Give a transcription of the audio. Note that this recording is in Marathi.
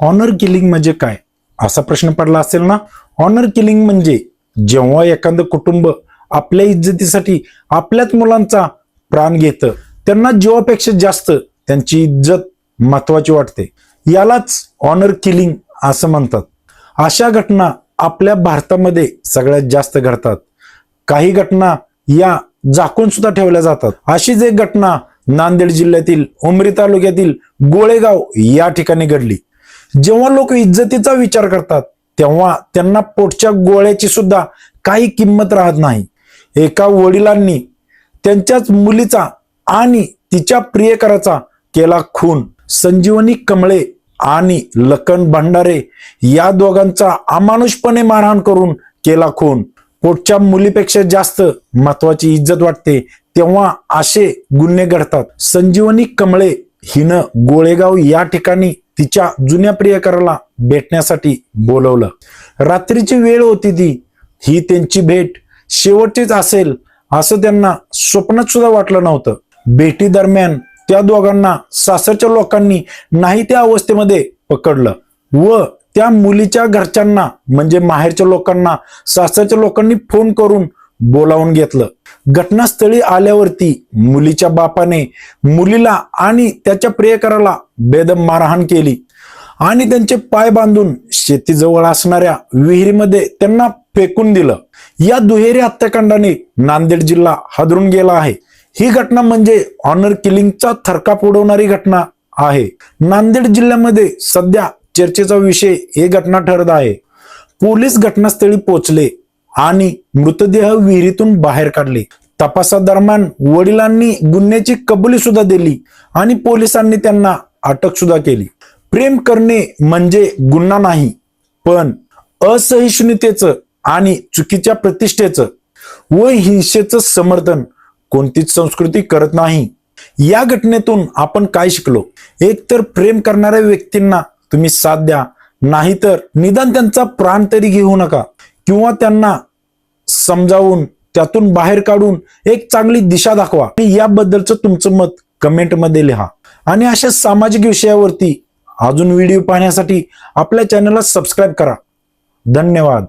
ऑनर किलिंग म्हणजे काय? असा प्रश्न पडला असेल ना? ऑनर किलिंग म्हणजे जेव्हा एखादं कुटुंब आपल्या इज्जतीसाठी आपल्याच मुलांचा प्राण घेतं त्यांना जीवापेक्षा जास्त त्यांची इज्जत महत्वाची वाटते. यालाच ऑनर किलिंग असं म्हणतात. अशा घटना आपल्या भारतामध्ये सगळ्यात जास्त घडतात. काही घटना या झाकून सुद्धा ठेवल्या जातात. अशीच एक घटना नांदेड जिल्ह्यातील उमरी तालुक्यातील गोळेगाव या ठिकाणी घडली. जेव्हा लोक इज्जतीचा विचार करतात तेव्हा त्यांना पोटच्या गोळ्याची सुद्धा काही किंमत राहत नाही. एका वडिलांनी त्यांच्याच मुलीचा आणि तिच्या प्रियकराचा केला खून. संजीवनी कमळे आणि लखन भंडारे या दोघांचा अमानुषपणे मारहाण करून केला खून. पोटच्या मुलीपेक्षा जास्त महत्वाची इज्जत वाटते तेव्हा असे गुन्हे घडतात. संजीवनी कमळे हिनं गोळेगाव या ठिकाणी तिच्या जुन्या प्रियकराला भेटण्यासाठी बोलवलं. रात्रीची वेळ होती ती. ही त्यांची भेट शेवटचीच असेल असं त्यांना स्वप्नात सुद्धा वाटलं नव्हतं. भेटी दरम्यान त्या दोघांना सासरच्या लोकांनी नाही त्या अवस्थेमध्ये पकडलं व त्या मुलीच्या घरच्यांना म्हणजे माहेरच्या लोकांना सासरच्या लोकांनी फोन करून बोलावून घेतलं. घटनास्थळी आल्यावरती मुलीच्या बापाने मुलीला आणि त्याच्या प्रियकराला बेदम मारहाण केली. आणि त्यांचे पाय बांधून शेतीजवळ असणाऱ्या विहिरीमध्ये त्यांना फेकून दिलं. या दुहेरी हत्याकांडाने नांदेड जिल्हा हादरून गेला आहे. ही घटना म्हणजे ऑनर किलिंगचा थरकाप उडवणारी घटना आहे. नांदेड जिल्ह्यामध्ये सध्या चर्चेचा विषय हे घटना ठरत आहे. पोलीस घटनास्थळी पोहोचले. आणि मृतदेह विहिरीतून बाहेर काढले. तपासादरम्यान वडिलांनी गुन्ह्याची कबुली सुद्धा दिली आणि पोलिसांनी त्यांना अटक सुद्धा केली. प्रेम करणे म्हणजे गुन्हा नाही पण असहिष्णुतेचं आणि चुकीच्या प्रतिष्ठेचं व हिंसेचं समर्थन कोणतीच संस्कृती करत नाही. या घटनेतून आपण काय शिकलो? एक तर प्रेम करणाऱ्या व्यक्तींना तुम्ही साथ द्या नाहीतर निदान त्यांचा प्राण तरी घेऊ नका. किंवा त्यांना समजावून त्यातून बाहेर काढून एक चांगली दिशा दाखवा. आणि याबद्दलचं तुमचं मत कमेंटमध्ये लिहा. आणि अशा सामाजिक विषयावरती अजून व्हिडिओ पाहण्यासाठी आपल्या चॅनलला सबस्क्राईब करा. धन्यवाद.